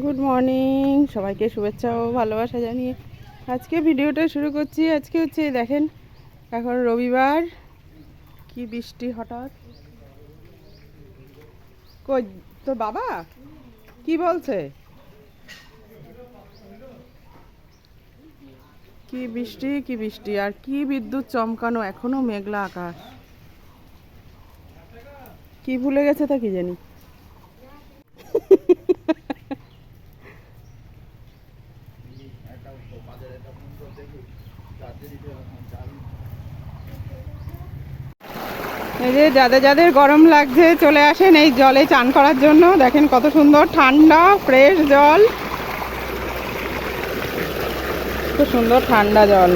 Good morning সবাইকে শুভেচ্ছা ও ভালোবাসা জানিয়ে আজকে ভিডিওটা শুরু করছি। আজকে হচ্ছে দেখেন, এখন রবিবার। কি বৃষ্টি হঠাৎ? কই, তোর বাবা? কি বলছে? কি বৃষ্টি কি বৃষ্টি, আর কি বিদ্যুৎ চমকানো, এখনও মেঘলা আকাশ। কি ভুলে গেছে তা কি জানি? এই যে যাদের যাদের গরম লাগছে চলে আসেন এই জলে চান করার জন্য। দেখেন কত সুন্দর ঠান্ডা, ফ্রেশ জল। খুব সুন্দর ঠান্ডা জল।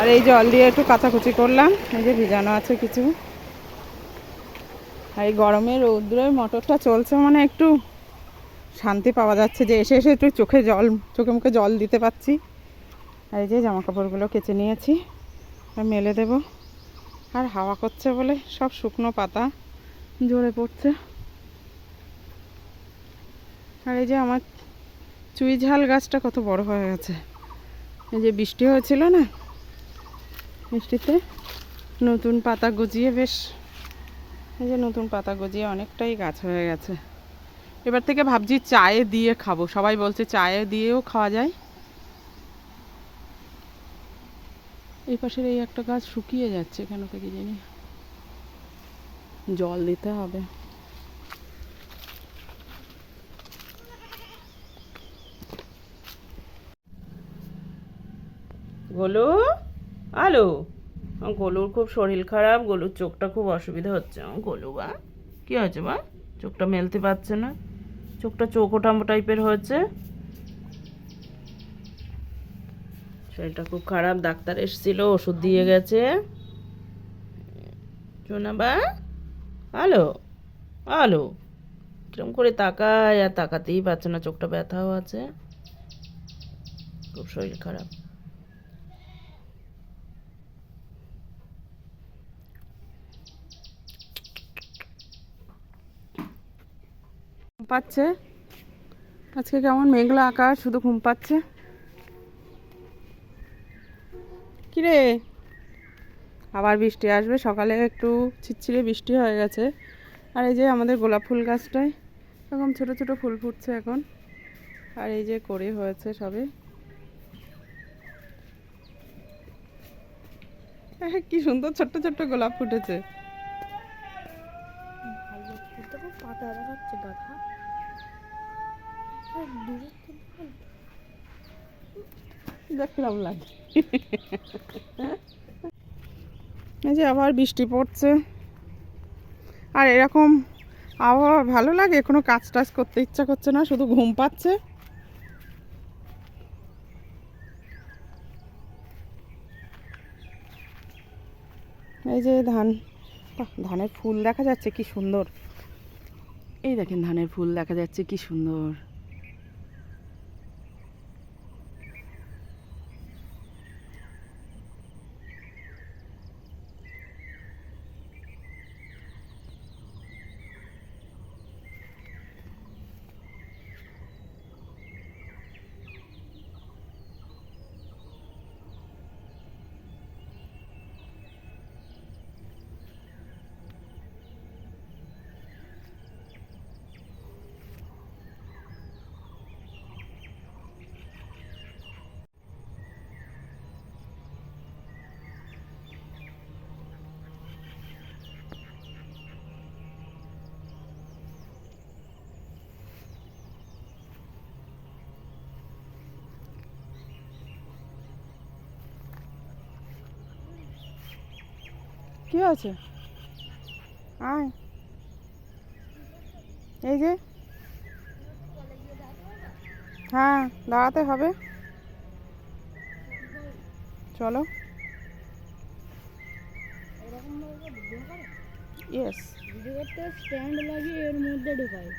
আর এই জল দিয়ে একটু কাচাকুচি করলাম। এই যে ভিজানো আছে কিছু। আর এই গরমে রৌদ্রের মোটরটা চলছে মানে একটু শান্তি পাওয়া যাচ্ছে যে এসে এসে একটু চোখে জল, চোখে মুখে জল দিতে পারছি আর এই যে জামা কাপড়গুলো কেচে নিয়েছি মেলে দেব। আর হাওয়া করছে বলে সব শুকনো পাতা ঝরে পড়ছে। আর এই যে আমার চুই ঝাল গাছটা কত বড় হয়ে গেছে। এই যে বৃষ্টি হয়েছিল না, বৃষ্টিতে নতুন পাতা গজিয়ে বেশ এই যে নতুন পাতা গজিয়ে অনেকটাই গাছ হয়ে গেছে। এবার থেকে ভাবছি চায়ে দিয়ে খাব। সবাই বলছে চায়ে দিয়েও খাওয়া যায়। এই পাশের এই একটা গাছ শুকিয়ে যাচ্ছে কেন থেকে জানি। জল দিতে হবে। গোলু? আলো? গোলুর খুব শরীর খারাপ, গোলুর চোখটা খুব অসুবিধা হচ্ছে। গোলু বা, কি হয়েছে বা? চোখটা মেলতে পারছে না। চোখটা চোখ ওঠামো টাইপের হয়েছে। শরীরটা খুব খারাপ, ডাক্তার এসেছিল, ওষুধ দিয়ে গেছে। শোনাবা আলো আলো। কিরম করে তাকায় আর তাকাতেই পারছে না, চোখটা ব্যথাও আছে। খুব শরীর খারাপ। পাচ্ছে। আজকে কেমন মেঘলা আকাশ, শুধু ঘুম পাচ্ছে। কিরে? আবার বৃষ্টি আসবে, সকালে একটু ছিটছিড়ে বৃষ্টি হয়ে গেছে। আর এই যে আমাদের গোলাপ ফুল গাছটায়, এরকম ছোট ছোট ফুল ফুটছে এখন। আর এই যে করে হয়েছে সবে। কি সুন্দর ছোট্ট ছোট্ট গোলাপ ফুটেছে। দেখো পাতা দেখাচ্ছে গাধা দেখলাম লাগে এই যে আবার বৃষ্টি পড়ছে। আর এরকম আবহাওয়া ভালো লাগে? কোনো কাজ টাজ করতে ইচ্ছা করছে না, শুধু ঘুম পাচ্ছে? এই যে ধান ধানের ফুল দেখা যাচ্ছে, কি সুন্দর। এই দেখেন ধানের ফুল দেখা যাচ্ছে কি সুন্দর। কি আছে আয়। এই যে। হ্যাঁ দাঁড়াতে হবে। চলো। ইয়েস স্ট্যান্ড লাগিয়ে এর মধ্যে ঢোকায়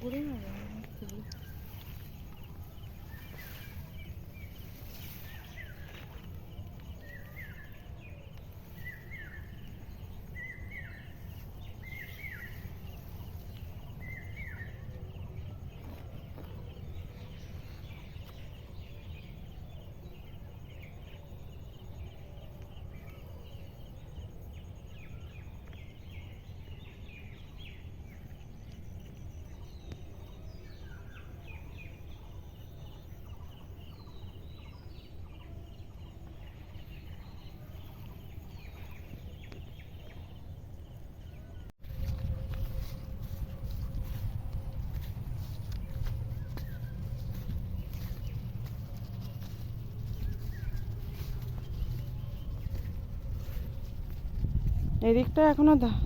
পড়ে না এদিকটা এখনও ধা-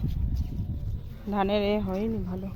ধানের এ হয়নি ভালো।